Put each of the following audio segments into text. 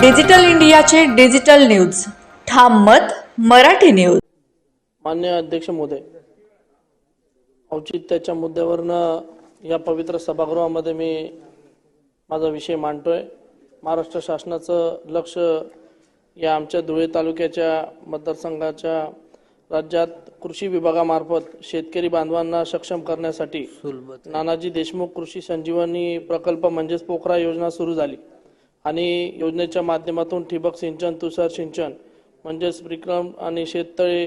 Digital इंडियाचे digital news. ठाम मत मराठी न्यूज. मान्य अध्यक्ष महोदय औचित्याच्या मुद्द्यावरनं या पवित्र सभागृहामध्ये मी माझा विषय मांडतोय. महाराष्ट्र शासनाचं लक्ष या आमच्या धुळे तालुक्याच्या मतदारसंघाच्या राज्यात कृषी विभागामार्फत शेतकरी बांधवांना सक्षम करण्यासाठी नानाजी देशमुख कृषी संजीवनी प्रकल्प म्हणजेच पोखरा योजना सुरू झाली. आणि योजनेच्या माध्यमातून ठिबक सिंचन तुषार सिंचन म्हणजेच स्प्रिंकलर आणि शेततळे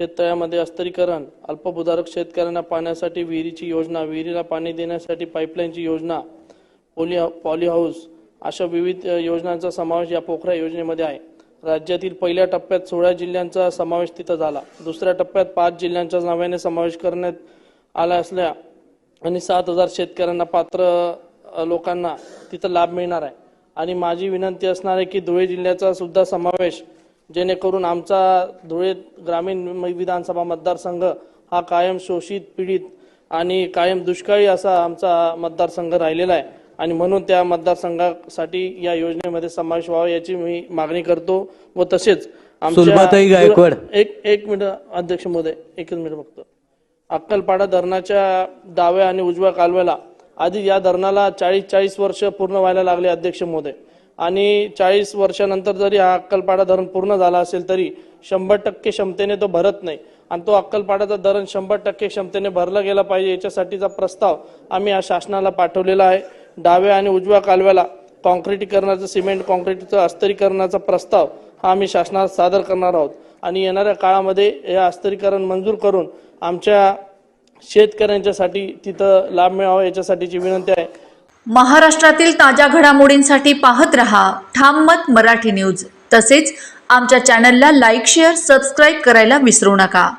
शेततळ्यामध्ये अस्तरीकरण अल्पभूधारक शेतकऱ्यांना पाण्यासाठी विहिरीची योजना विहिरीला पाणी देण्यासाठी पाईपलाईनची योजना पोली पॉली हाऊस अशा विविध योजनांचा समावेश या पोखरा योजनेमध्ये आहे. राज्यातील पहिल्या टप्प्यात सोळा जिल्ह्यांचा समावेश तिथं झाला. दुसऱ्या टप्प्यात पाच जिल्ह्यांच्या नव्याने समावेश करण्यात आला असल्या आणि सात हजार शेतकऱ्यांना पात्र लोकांना तिथं लाभ मिळणार आहे. आणि माझी विनंती असणार आहे की धुळे जिल्ह्याचा सुद्धा समावेश जेणेकरून आमचा धुळे ग्रामीण विधानसभा मतदारसंघ हा कायम शोषित पीडित आणि कायम दुष्काळी असा आमचा मतदारसंघ राहिलेला आहे आणि म्हणून त्या मतदारसंघासाठी या योजनेमध्ये समावेश व्हावा याची मी मागणी करतो व तसेच गायकवाड. एक एक मिनिट अध्यक्ष महोदय एकच मिनिट फक्त अक्कलपाडा धरणाच्या डाव्या आणि उजव्या कालव्याला आधी या धरणाला चाळीस चाळीस वर्ष पूर्ण व्हायला लागले अध्यक्ष महोदय आणि चाळीस वर्षानंतर जरी हा अक्कलपाडा धरण पूर्ण झाला असेल तरी शंभर टक्के क्षमतेने तो भरत नाही. आणि तो अक्कलपाडाचा धरण शंभर टक्के क्षमतेने भरला गेला पाहिजे याच्यासाठीचा प्रस्ताव आम्ही या शासनाला पाठवलेला आहे. डाव्या आणि उजव्या कालव्याला कॉन्क्रिटीकरणाचं सिमेंट कॉन्क्रीटचं अस्तरीकरणाचा प्रस्ताव हा आम्ही शासनाला सादर करणार आहोत. आणि येणाऱ्या काळामध्ये हे अस्तरीकरण मंजूर करून आमच्या शेतकऱ्यांच्यासाठी तिथं लाभ मिळावा याच्यासाठीची विनंती आहे. महाराष्ट्रातील ताज्या घडामोडींसाठी पाहत रहा ठाम मत मराठी न्यूज. तसेच आमच्या चॅनलला लाईक शेअर सबस्क्राईब करायला विसरू नका.